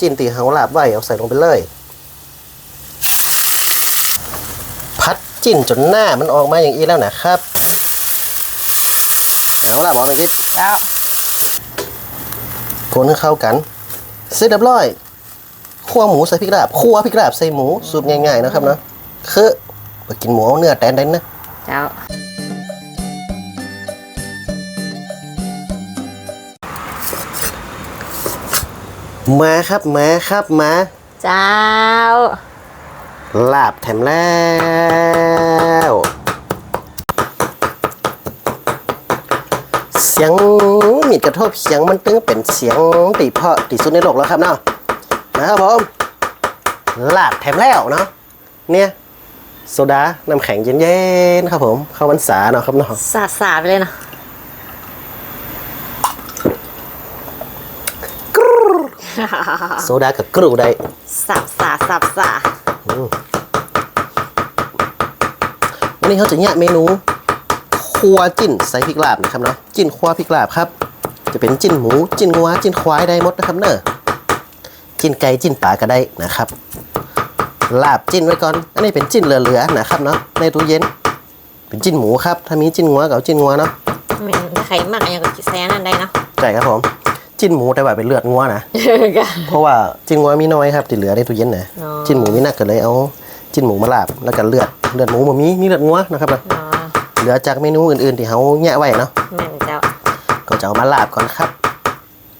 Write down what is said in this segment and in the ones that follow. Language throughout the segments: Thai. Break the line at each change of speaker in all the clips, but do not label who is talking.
จิ้นตีเฮาลาบไว้เอาใส่ลงไปเลย พัดจิ้นจนหน้ามันออกมาอย่างนี้แล้วนะครับเอาละหมอไปคิด
เจ้า
คนให้เข้ากันเสร็จเรียบร้อยคั่วหมูใส่พริกลาบคั่วพริกลาบใส่หมูสูตรง่ายๆนะครับเนาะคือไปกินหมูเอาเนื้อแตนได้นะ
เจ้า
มาครับมาครับมา
เจ้า
ลาบแถมแล้วเสียงมีดกระทบเสียงมันตึงเป็นเสียงตีเพาะตีสุดในโลกแล้วครับเนาะนะครับผมลาบแถมแล้วเนาะเนี่ยโซดาน้ำแข็งเย็นๆครับผม เข้าวันษาเนาะครับเนาะ
สาดสาดไปเลยเนาะ
โซดากับกรูได้
สาบสาดสาบสาด
วันนี้เขาจะแยกเมนูครัวจิ้นใส่พริกลาบนะครับเนาะจิ้นครัวพริกลาบครับ จะเป็นจิ้นหมู จิ้นงัวจิ้นควายได้หมดนะครับเนอะจิ้นไก่จิ้นปลาก็ได้นะครับ ลาบจิ้นไว้ก่อน อันนี้เป็นจิ้นเหลือๆนะครับเนาะในตู้เย็น เป็นจิ้นหมูครับ ถ้ามีจิ้นงัวก็เอาจิ้นงัวเนาะ
แม่นถ้าใครมากอย่างกับแซนนั่นได้เนาะ
ใช่ครับผม จิ้นหมูแต่ว่าเป็นเลือดงัวนะ
ก็
เพราะว่าจิ้นงัวมีน้อยครับที่เหลือในตู้เย็นนะ
อ๋อ
จิ้นหมูมีนักก็เลยเอาจิ้นหมูมาลาบแล้วก็เลือดเลือดหมูมามีมีเลือดงัวนะครับเนาะ
เนาะ
เหลือจากเมนูอื่นๆที่เขาแยะไว้เนาะ
แม่นเจ้า
ก็จะเอามาลาบก่อนครับ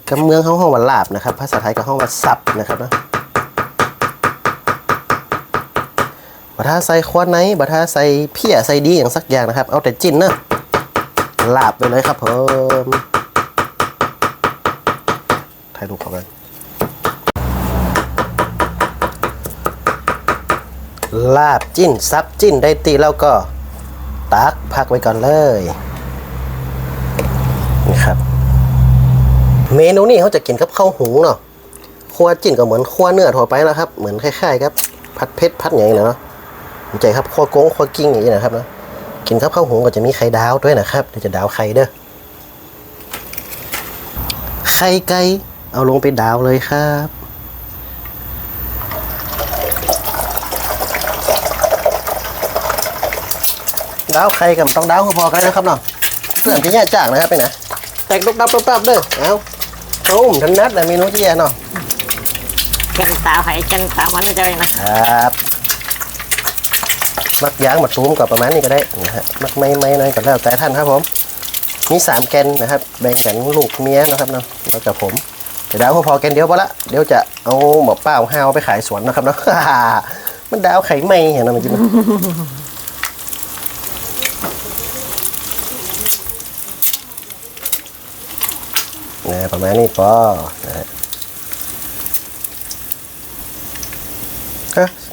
กับเมืองเขาห้องว่าลาบนะครับ ภาษาไทยก็ห้องว่าซับนะครับเนาะบัทาใส่ควานไหนบัทาใส่เพี้ยใส่ดีอย่างสักอย่างนะครับ เอาแต่จิ้นเนอะลาบไปเลยครับผม ถ่ายรูปเขากันลาบจิ้นซับจิ้นได้ตีแล้วก็ตักพักไว้ก่อนเลยนี่ครับ เมนูนี้เขาจะกินกับข้าวหุงเนาะคั่วจิ้นก็เหมือนคั่วเนื้อทั่วไปนะครับ เหมือนคล้ายๆครับผัดเผ็ดผัดอย่างนี้แหละเนาะใจครับคั่วกงคั่วกิ้งอย่างนี้นะครับนะกินกับข้าวหุงก็จะมีไข่ดาวด้วยนะครับเดี๋ยวจะดาวไข่เด้อไข่ไก่ เอาลงไปดาวเลยครับดาวไข่กับต้องดาวพอๆกันเลยนะครับเนาะเพื่อนพี่แย่จ้างนะครับไปนะแตกลุกดับลุกดับเด้อเอาเอาผมทันนัดนะเมนูที่แย่เนาะ
แกันตาไผ่แกันตามันจะเองนะครับ
มักยางมักซูมกับประมาณนี้ก็ได้นะฮะมักไม่ไม่น้อยก็แล้วแต่ท่านครับผมมีสามแกนนะครับแบ่งกันลูกเมียนะครับเนาะแล้วกับผมเดี๋ยวดาวพอๆแกนเดียวพอละเดี๋ยวจะเอาหมอเป้าห้าวไปขายสวนนะครับเนาะ มันดาวไข่ไม่เห็นนะมันจริงนะประมาณนี้พอนะฮะ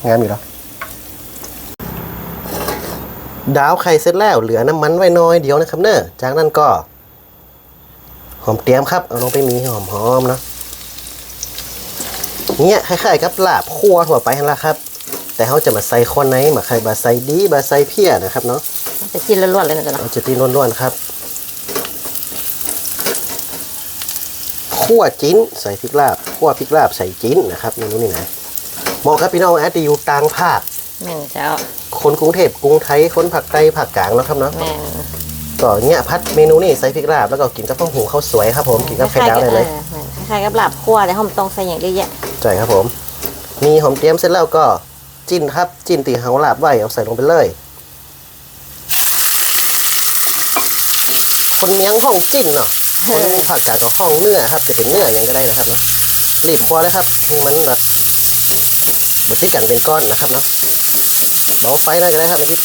งามอยู่แล้วดาวไข่เสร็จแล้วเหลือน้ำมันไว้น้อยเดียวนะครับเนอะจากนั้นก็หอมเตรียมครับ เอาลงไปมีหอมหอมๆเนาะ เนี่ยคล้ายๆกับลาบคั่วทั่วไปนั่นแหละครับ แต่เขาจะมาใส่ข้อในมาใครบาใส่ดีบาใส่เพี้ยนะครับเนาะ
จะกินล้วนๆเลยนะจ๊ะเนาะ
เราจะตีนล้วนๆครับคั่วจิ้นใส่พริกลาบคั่วพริกลาบใส่จิ้นนะครับเมนูนี้นะเหมาะครับพี่น้องแอดที่อยู่ต่างภาค
แม่นเจ้า
คนกรุงเทพกรุงไทยคนภาคใต้ภาคกลางเนาะครับเนาะ
แม่น
ก็เนี่ยพัดเมนูนี่ใส่พริกลาบแล้วก็กินกับข้าวหุงข้าวสวยครับผมกินกับไข่ดาวได้เลย
ออแม่นคล้ายๆกับลาบคั่วแต่ห้องต้องใส่อย่างเยอะแยะ
ใช่ครับผม มีหอมเตรียมเสร็จแล้วก็จิ้นครับ จิ้นตีเฮาลาบไว้เอาใส่ลงไปเลย คนเมียงห้องจิ้นเนาะคนภาคกลางเอาห้องเนื้อครับ จะเป็นเนื้ออยังก็ได้นะครับเนาะรีบครัวเลยครับให้มันแบบบดที่กันเป็นก้อนนะครับเนาะเบาไฟหน่อยก็ได้ครับเมื่อกี้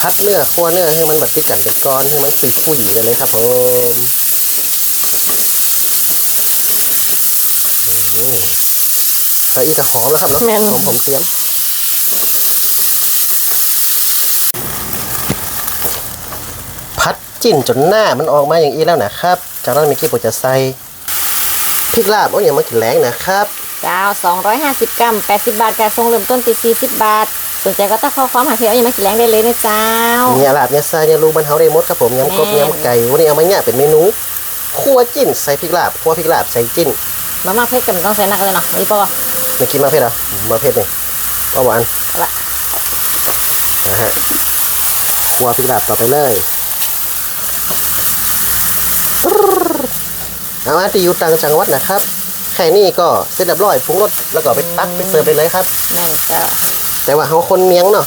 พัดเนื้อครัวเนื้อให้มันแบบที่กันเป็นก้อนให้มันปีคุยกันเลยครับผม ถ้าอีกก็หอมแล้วครับเนาะผมผมเตรียมพัดจิ้นจนหน้ามันออกมาอย่างนี้แล้วนะครับ จากนั้นเมื่อกี้ผมจะใส่พริกลาบเอาอย่างมากินแรงนะครับ
เจ้า250 กรัม 80 บาทการทรงเริ่มต้นที่40 บาท สนใจก็ต้องเข้าความหาเพจเอาอย่างมากินแรงได้เลยนะเจ้า
เนี่ยลาบเนี่ยซาเนี่ยรูมันเฮาได้หมดครับผมยำกบ
แม่น
ยำไก่วันนี้เอามาเนี่ยเป็นเมนูคั่วจิ้นใส่พริกลาบคั่วพริกลาบใส่จิ้น
มาม่าเผ็ดกันต้องใส่หนักเลยเนาะนี่ปอ
ไม่กินมาเผ็ดเหรอมาเผ็ดนี่ป้าหวาน
ละ
นะฮะคั่วพริกลาบต่อไปเลยเอามาที่อยู่ต่างจังหวัดนะครับ แค่นี้ก็เสร็จเรียบร้อยปรุงรสแล้วก็ไปตักไปเสิร์ฟได้เลยครับ
แม่นเจ้า
แต่ว่าเขาคนเมียงเนาะ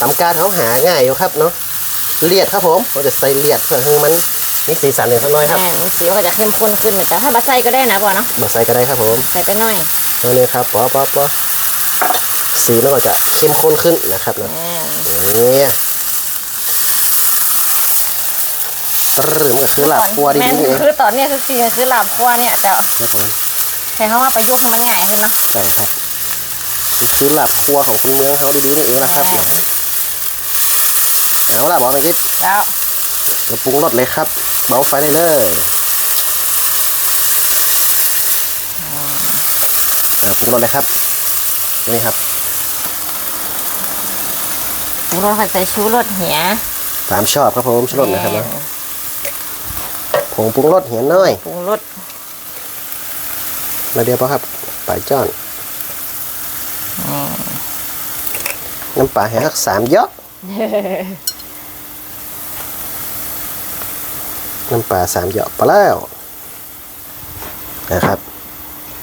ทำการเขาหาง่ายอยู่ครับเนาะเลียดครับผมเราจะใส่เลียดเพื่อให้มัน มีสีสันอย่างน้อยครับ
แม่นสีมันก็จะเข้มข้นขึ้นนะจ๊ะถ้าบะไส้ก็ได้นะปอเนาะ
มาใส่ก็ได้ครับผม
ใส่ไปหน่อย
เอาเนี่ยครับป๊อป๊อป๊อสีมันก็จะเข้มข้นขึ้นนะครับเนาะ
แม่น
นี่หรือมันก็คือหลับครัวดี
แม่น
นี่เอง
คือตอนเนี้ยคือสีคือลาบครัวเนี่ยเจ้า
ครับผม
แต่เขาว่าประยุกต์ให้มันง่ายขึ้นเนาะ
ใช่ครับคือหลับครัวของคุณเมืองเขาดีๆนี่เองนะครับ
แม่น
เอาละบอกไปคิด
เจ้า
เดี๋ยวปรุงรสเลยครับ เบาไฟได้เลยเอาปรุงรสเลยครับ นี่ครับ
ปรุงรสใส่ชูรสเหีย
ตามชอบครับผมชูรสนะครับเนาะผงปรุงรสเหียนน้อย
ปรุงรส
มาเดียวพอครับปลายจ้อนน้ำปลาแห้งสักสามเยอะ น้ำปลาสามเหยาะไปแล้วนะครับ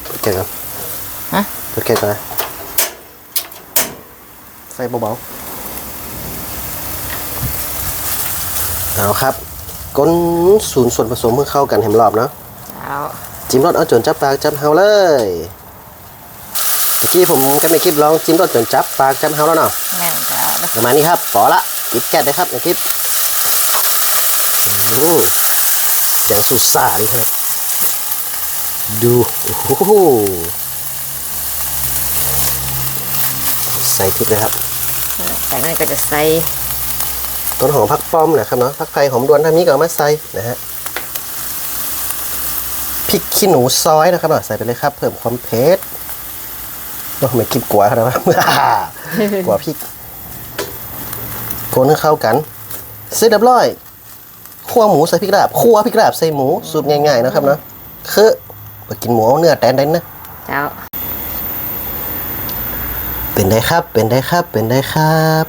เปิดแก๊สก่อน
ฮะ
เปิดแก๊สก่อนนะไฟเบาๆเอาครับก้นศูนย์ส่วนผสมเพื่อเข้ากันให้มันรอบเนาะ
เจ้า
จิ้มรสเอาจนจับปากจับเฮาเลยเมื่อกี้ผมก็ไม่คลิปลองจิ้มรสจนจับปากจับเฮาแล้วเนาะ
แม่นเจ้า
ประมาณนี้ครับพอละปิดแก๊สเลยครับในคลิปอื มเสียงสุดสาดีขนาดดู โอ้โห ใส่พริกเลยครับ
จากนั้นก็จะใส่
ต้นหอมผักป้อมนะครับเนาะผักไทยหอมดวนทำนี้ก็เอามาใส่นะฮะพริกขี้หนูซอยนะครับเนาะใส่ไปเลยครับ เพิ่มความเผ็ดต้องไม่คลิปกลัวครับกลัวพริกคนให้เข้ากันเสร็จเรียบร้อย คั่วหมูใส่พริกลาบคั่วพริกลาบใส่หมูสูตรง่ายๆนะครับเนาะคือไปกินหมูเอาเนื้อแตนได้นะ
เจ้า
เป็นได้ครับ เป็นได้ครับ เป็นได้ครับ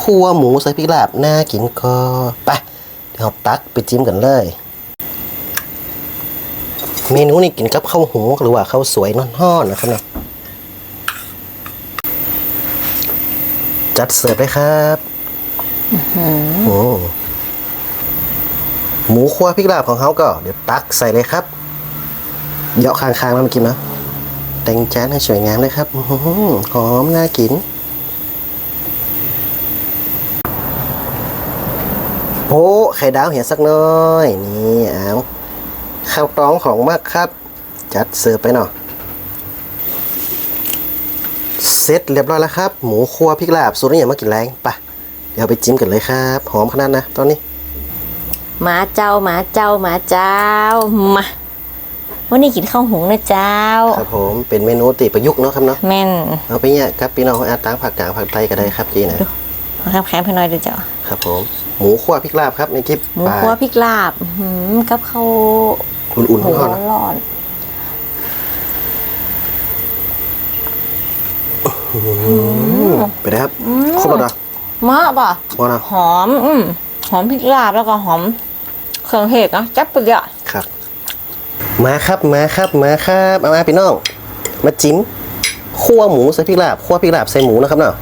คั่วหมูใส่พริกลาบน่ากินก็ไปเดี๋ยวตักไปจิ้มกันเลย เมนูนี้กินกับข้าวหูหรือว่าข้าวสวยน้อนๆนะครับเนาะจัดเสิร์ฟเลยครับโอ้ หมูคั่วพริกลาบของเขาก็เดี๋ยวตักใส่เลยครับเยาะคางๆแล้วมากินนะแต่งจานให้สวยงามเลยครับหอมน่ากินโอ้ไข่ดาวเหี่ยสักหน้อยนี่เอาข้าวตองของมากครับ จัดเสิร์ฟไปหน่อยเสร็จเรียบร้อยแล้วครับ หมูครัวพริกลาบสูตรนี้อย่ามากินแรงไปเดี๋ยวไปจิ้มกันเลยครับ หอมขนาดนะ ตอนนี้
หมาเจ้าหมาเจ้าหมาเจ้ามาวันนี้กินข้าวหุงนะเจ้า
ครับผมเป็นเมนูติประยุกต์เนาะครับเนาะ
แม่น
เอาไปเนี่ยครับพี่น้องอาตางผักกลางผักไทยก็ได้ครับจีนะ
ครับแคมให้หน่อยดูเจ้า
ครับผมหมูคั่วพริกลาบครับในคลิป
หมูคั่วพริกลาบอื้อหือกับข้าว
อุ่นๆ
หัว
ร้อนๆนะ
ร้อน
ไปเลยครับครบแล้วนะ
มะป่ะ
พอนะ
หอมอืมหอมพริกลาบแล้วก็หอม เครื่องเทศนะจับไปเยอะ
ครับ มาครับมาครับมาครับเอามาพี่น้อง มาจิ้มคั่วหมูใส่พริกลาบคั่วพริกลาบใส่หมูนะครับเนาะ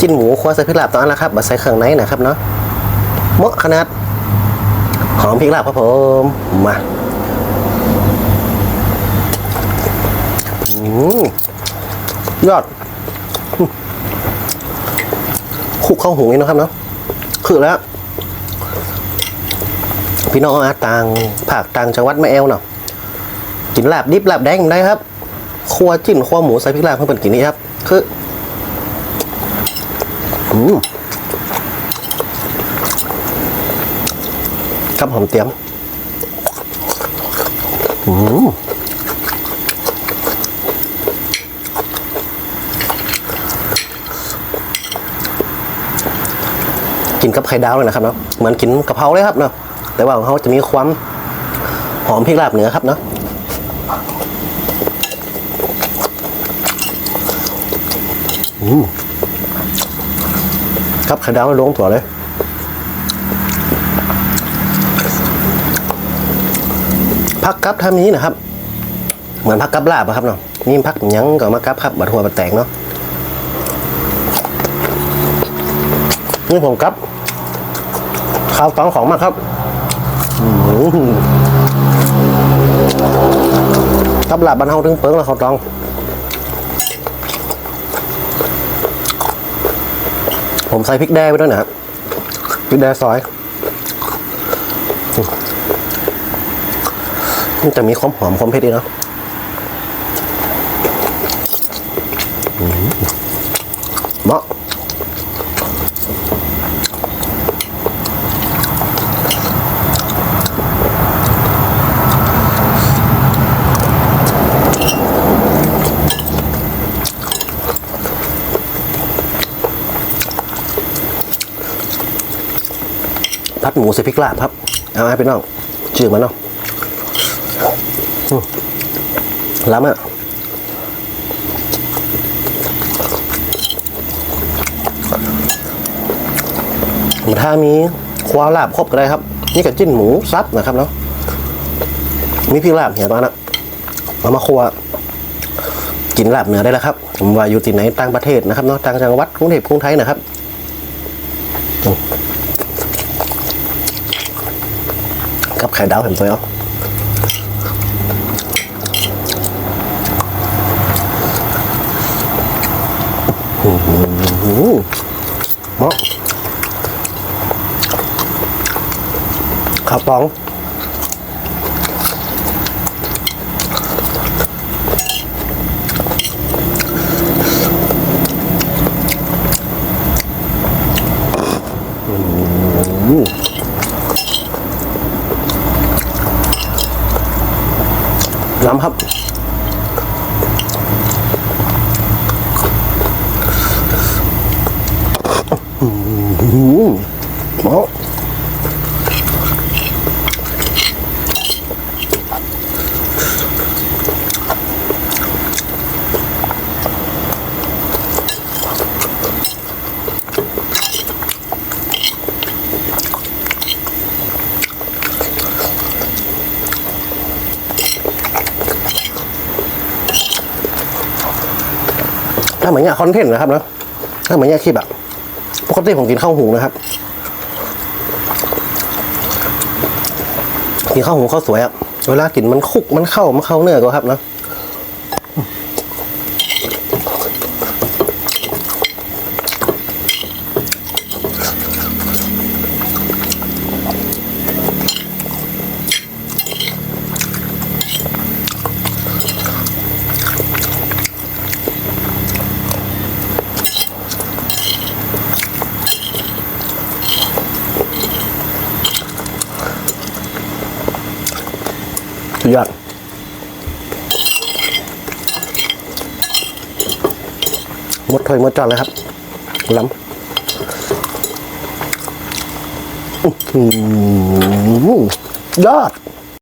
จิ้นหมูคั่วใส่พริกลาบตอนนั้นละครับมาใส่เครื่องในนะครับเนาะเหมาะขนาดหอมพริกลาบครับผมมาอืมยอดคุกเข้าหูนี่นะครับเนาะคือแล้ว พี่น้องอาต่างภาคต่างจังหวัดแม่แอวเนาะกินลาบดิบลาบแดงได้ครับครัวจิ้นครัวหมูใส่พริกลาบเพื่อเป็นกินนี่ครับ คืออืมครับหอมเตรียมอืมกินกับไข่ดาวเลยนะครับเนาะเหมือนกินกะเพราเลยครับเนาะ แต่ว่าของเขาจะมีความหอมพริกลาบเหนือครับเนาะครับไข่ดาวไม่ลงถั่วเลยพักกับทำนี้นะครับ เหมือนพักกับลาบอะครับเนาะมีพักยั้งกับมากับครับบัดหัวบัดแตกเนาะนี่ผมกับข้าวตองของมากครับ อื้อหือกับลาบบันเฮาถึงเปิงแล้วข้าต้องผมใส่พริกแดงไปด้วยนะพริกแดงซอยมันจะมีความหอมความเผ็ดดีเนาะ พัดหมูใส่พริกลาบครับ เอาไอ้พี่น้องจืดมันเนาะล้ำอะถ้ามีควาลาบครบก็ได้ครับ นี่กับจิ้นหมูซับนะครับเนาะมีพริกลาบเหี่ยมานะเอามาครัวกินลาบเหนือได้แล้วครับผมว่าอยู่ที่ไหนต่างประเทศนะครับเนาะต่างจังหวัดกรุงเทพกรุงไทยนะครับ อืมกับไข่ดาวเห็นตัวเนาะ อืมเหมาะข้าวตองอืมล้ำครับ อืมเหมาะถ้า เหมือนอยคอนเทนต์นะครับเนาะถ้าเหมือนแยกคลิปอะปกติผมกินข้าวหุงนะครับกินข้าวหุงข้าวสวยอะเวลากินมันคลุกมันเข้ามันเข้าเนื้อก็ครับเนาะ มดถ้วยหมดจานเลยครับล้ำอือยอด